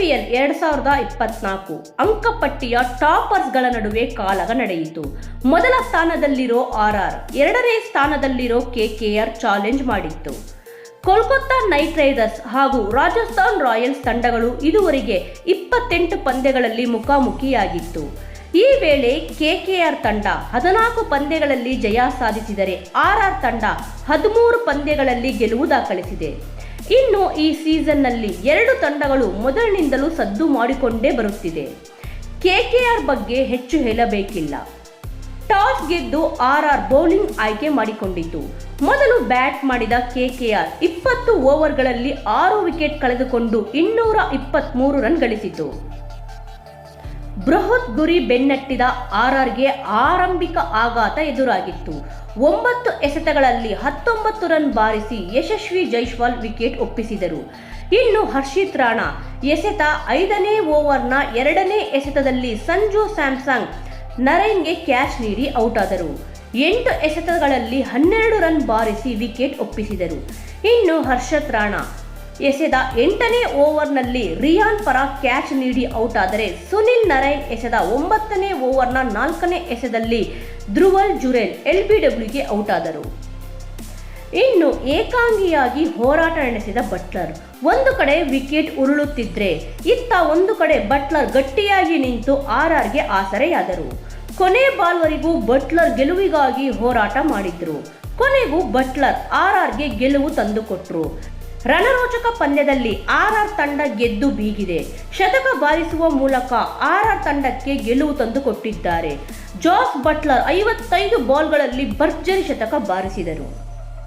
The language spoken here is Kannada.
ಸಾವಿರದ ಇಪ್ಪತ್ನಾಲ್ಕು. ಅಂಕಪಟ್ಟಿಯ ಟಾಪರ್ಸ್ಗಳ ನಡುವೆ ಕಾಲಗ ನಡೆಯಿತು. ಮೊದಲ ಸ್ಥಾನದಲ್ಲಿರೋ ಆರ್ ಆರ್ ಎರಡನೇ ಸ್ಥಾನದಲ್ಲಿರೋ ಕೆಕೆಆರ್ ಚಾಲೆಂಜ್ ಮಾಡಿತ್ತು. ಕೋಲ್ಕತ್ತಾ ನೈಟ್ ರೈಡರ್ಸ್ ಹಾಗೂ ರಾಜಸ್ಥಾನ್ ರಾಯಲ್ಸ್ ತಂಡಗಳು ಇದುವರೆಗೆ ಇಪ್ಪತ್ತೆಂಟು ಪಂದ್ಯಗಳಲ್ಲಿ ಮುಖಾಮುಖಿಯಾಗಿತ್ತು. ಈ ವೇಳೆ ಕೆಕೆಆರ್ ತಂಡ ಹದಿನಾಲ್ಕು ಪಂದ್ಯಗಳಲ್ಲಿ ಜಯ ಸಾಧಿಸಿದರೆ ಆರ್ ಆರ್ ತಂಡ ಹದಿಮೂರು ಪಂದ್ಯಗಳಲ್ಲಿ ಗೆಲುವು ದಾಖಲಿಸಿದೆ. ಇನ್ನು ಈ ಸೀಸನ್ನಲ್ಲಿ ಎರಡು ತಂಡಗಳು ಮೊದಲಿನಿಂದಲೂ ಸದ್ದು ಮಾಡಿಕೊಂಡೇ ಬರುತ್ತಿದೆ. ಕೆಕೆಆರ್ ಬಗ್ಗೆ ಹೆಚ್ಚು ಹೇಳಬೇಕಿಲ್ಲ. ಟಾಸ್ ಗೆದ್ದು ಆರ್ ಆರ್ ಬೌಲಿಂಗ್ ಆಯ್ಕೆ ಮಾಡಿಕೊಂಡಿತು. ಮೊದಲು ಬ್ಯಾಟ್ ಮಾಡಿದ ಕೆಕೆಆರ್ ಇಪ್ಪತ್ತು ಓವರ್ಗಳಲ್ಲಿ ಆರು ವಿಕೆಟ್ ಕಳೆದುಕೊಂಡು ಇನ್ನೂರ ಇಪ್ಪತ್ತ್ಮೂರು ರನ್ ಗಳಿಸಿತು. ಬೃಹತ್ ಗುರಿ ಬೆನ್ನಟ್ಟಿದ ಆರ್ಆರ್ಗೆ ಆರಂಭಿಕ ಆಘಾತ ಎದುರಾಗಿತ್ತು. ಒಂಬತ್ತು ಎಸೆತಗಳಲ್ಲಿ ಹತ್ತೊಂಬತ್ತು ರನ್ ಬಾರಿಸಿ ಯಶಸ್ವಿ ಜೈಶ್ವಾಲ್ ವಿಕೆಟ್ ಒಪ್ಪಿಸಿದರು. ಇನ್ನು ಹರ್ಷಿತ್ ರಾಣಾ ಎಸೆತ ಐದನೇ ಓವರ್ನ ಎರಡನೇ ಎಸೆತದಲ್ಲಿ ಸಂಜು ಸ್ಯಾಮ್ಸಂಗ್ ನರೈನ್ಗೆ ಕ್ಯಾಚ್ ನೀಡಿ ಔಟ್ ಆದರು ಎಂಟು ಎಸೆತಗಳಲ್ಲಿ ಹನ್ನೆರಡು ರನ್ ಬಾರಿಸಿ ವಿಕೆಟ್ ಒಪ್ಪಿಸಿದರು. ಇನ್ನು ಹರ್ಷತ್ ರಾಣಾ ಎಸೆದ ಎಂಟನೇ ಓವರ್ನಲ್ಲಿ ರಿಯಾನ್ ಪರ ಕ್ಯಾಚ್ ನೀಡಿ ಔಟ್ ಆದರೆ ಸುನಿಲ್ ನರೈನ್ ಎಸೆದ ಒಂಬತ್ತನೇ ಓವರ್ನ ನಾಲ್ಕನೇ ಎಸೆದಲ್ಲಿ ಧ್ರುವಲ್ ಜುರೇಲ್ ಎಲ್ಬಿಡಬ್ಲ್ಯೂಗೆ ಔಟ್ ಆದರು ಇನ್ನು ಏಕಾಂಗಿಯಾಗಿ ಹೋರಾಟ ನಡೆಸಿದ ಬಟ್ಲರ್, ಒಂದು ಕಡೆ ವಿಕೆಟ್ ಉರುಳುತ್ತಿದ್ರೆ ಇತ್ತ ಒಂದು ಕಡೆ ಬಟ್ಲರ್ ಗಟ್ಟಿಯಾಗಿ ನಿಂತು ಆರ್ಆರ್ಗೆ ಆಸರೆಯಾದರು. ಕೊನೆ ಬಾಲ್ವರಿಗೂ ಬಟ್ಲರ್ ಗೆಲುವಿಗಾಗಿ ಹೋರಾಟ ಮಾಡಿದ್ರು. ಕೊನೆಗೂ ಬಟ್ಲರ್ ಆರ್ಆರ್ಗೆ ಗೆಲುವು ತಂದುಕೊಟ್ರು. ರಣರೋಚಕ ಪಂದ್ಯದಲ್ಲಿ ಆರ್ಆರ್ ತಂಡ ಗೆದ್ದು ಬೀಗಿದೆ. ಶತಕ ಬಾರಿಸುವ ಮೂಲಕ ಆರ್ಆರ್ ತಂಡಕ್ಕೆ ಗೆಲುವು ತಂದುಕೊಟ್ಟಿದ್ದಾರೆ. ಜಾಸ್ ಬಟ್ಲರ್ ಐವತ್ತೈದು ಬಾಲ್ಗಳಲ್ಲಿ ಭರ್ಜರಿ ಶತಕ ಬಾರಿಸಿದರು.